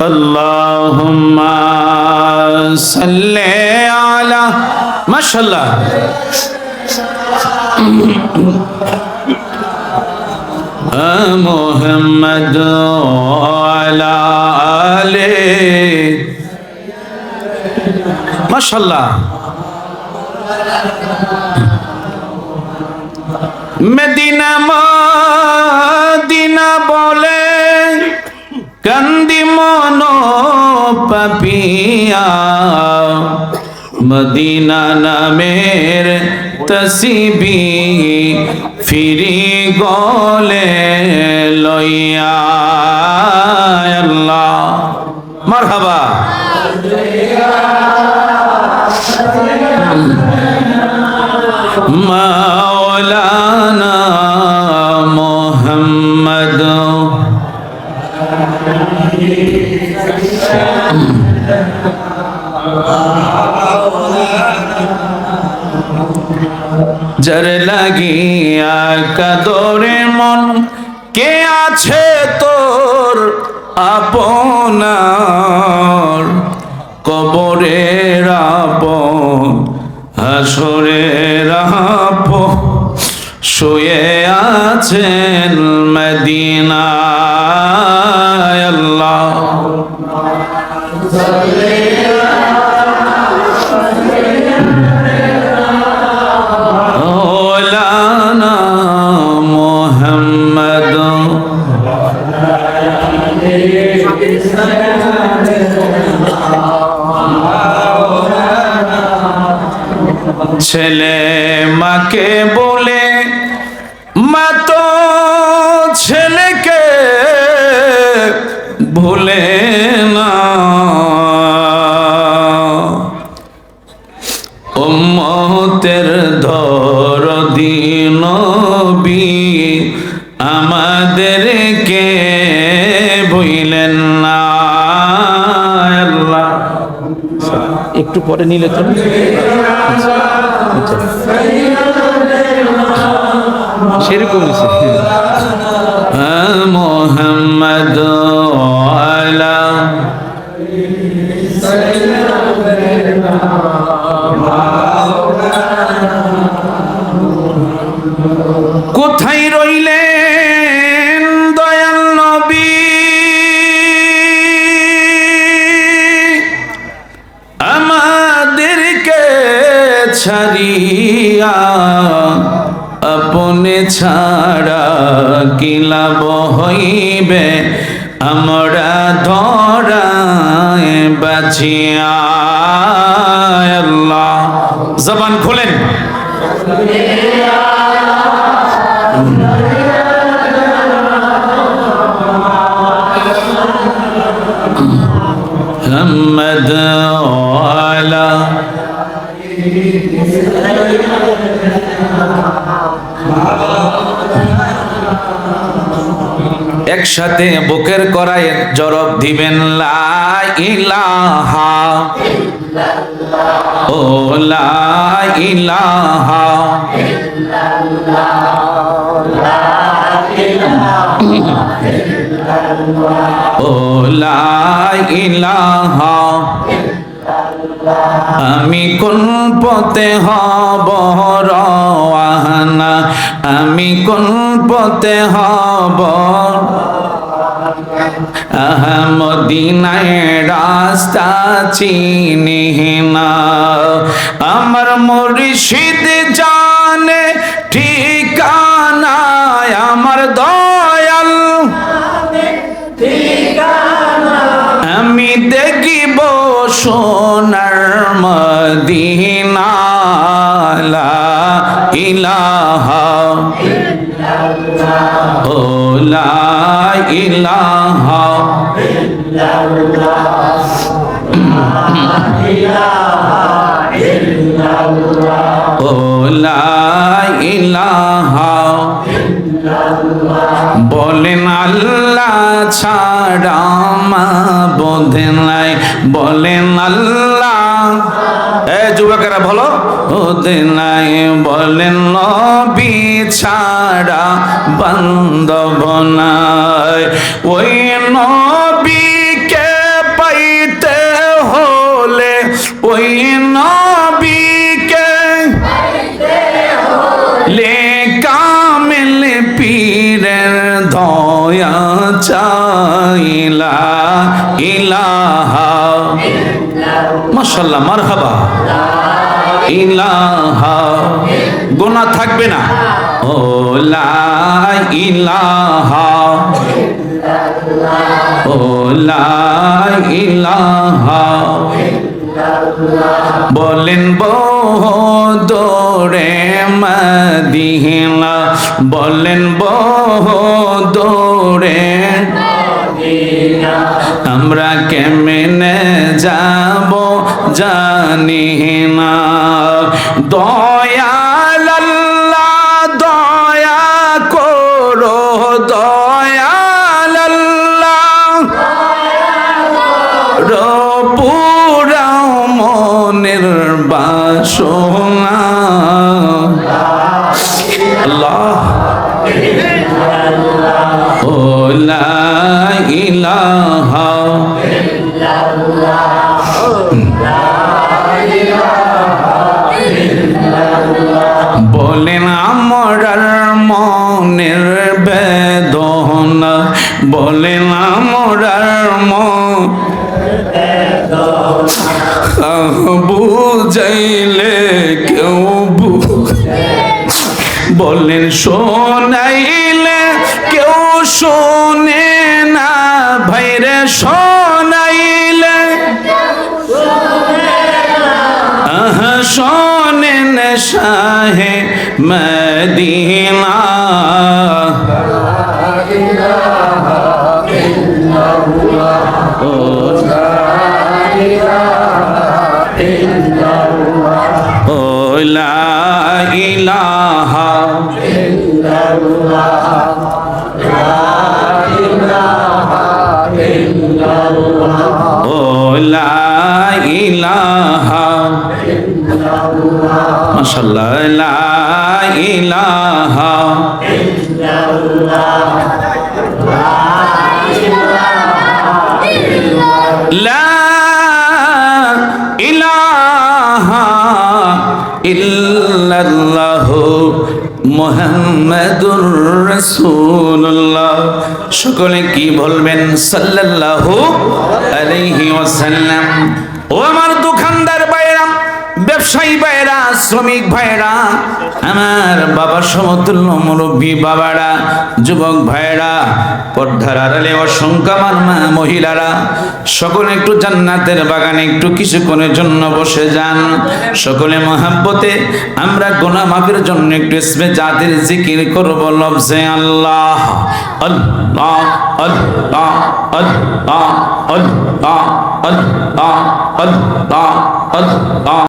اللهم صل على ما شاء الله آه، محمد وعلى آله. ما شاء الله مدينة مدينة بولے কান্দি মন পাপিয়া মদিনা নামের তসিবি ফিরি গলে লইয়া আল্লাহ মারহাবা মাওলানা জর লাগিয়া কদরে মন, কে আছে তোর আপনার? কবরের আপন, হাসরের আপন, শুয়ে আছেন মদিনায় আল্লাহ। ছেলে মাকে বলে, মা তো ছেলেকে ভুলে না। উম্মতের ধর দিনবি আমাদেরকে বইলেন না একটু পরে নিলে তো। সেরকম মোহাম্মদ কোথায় রইলেন দয়াল নবী? আপনে ছাড়া কি লাভ হইবে আমরা ধরায় বাঁচিয়া আল্লাহ জবান খোলেন محمد একসাথে বুকের করায় জরব দিবেন লা ও লা ও লা ইলাহা। আমি কোন পথে হব রওয়ানা? আমি কোন পথে হব? আহমদিনায় রাস্তা চিনি না। আমার মুর্শিদ জানে বলেন আল্লাহ ছাড়া বোধে নাই। বলেন আল্লাহ এ যুবকেরা বলো। নাই বলেন, নবী ছাড়া বান্ধব নাই ওই নবীকে পাইতে হলে, ওই নবীকে লে কামিল পীরের দয়া চাইলা, ইলাহা মাশাআল্লাহ, মারহাবা। ইলাহা, গোনা থাকবে না। ও লা ইলাহা। ও লা ইলাহা। বলেন দৌড়ে মদিনা, বলেন দৌড়ে আমরা কেমনে যাব জানি না। দয়া দয়া করো দয়া আল্লাহ। রপুরা মনের বাসনা। বলেন আমার মনের বেদনা বলেন আমার বুঝাইলে কেউ বলেন শোনাইলে शाह मदीना ओ ला इलाहा ओ ला इलाहा মাশাআল্লাহ লা ইলাহা লা ইলাহা ইল্লাল্লাহ মুহাম্মাদুর রাসূলুল্লাহ। সকলে কি বলবেন? সাল্লাল্লাহু আলাইহি আমার ব্যবসায়ী ভাইরা শ্রমিক ভাইরা আমার বাবার সমতুল্য মুরব্বী বাবারা, যুবক ভাইরা পর্দার আড়ালে অসংখ্য আমার মা, মহিলারা, সকলে একটু জান্নাতের বাগানে একটু কিছুক্ষণের জন্য বসে যান। সকলে মহাব্বতে আমরা গোনা মাপের জন্য একটু ইসমে জাতির জিকির করব লফজে আল্লাহ। আল্লাহ আল্লাহ আল্লাহ আল্লাহ আল্লাহ আল্লাহ আল্লাহ।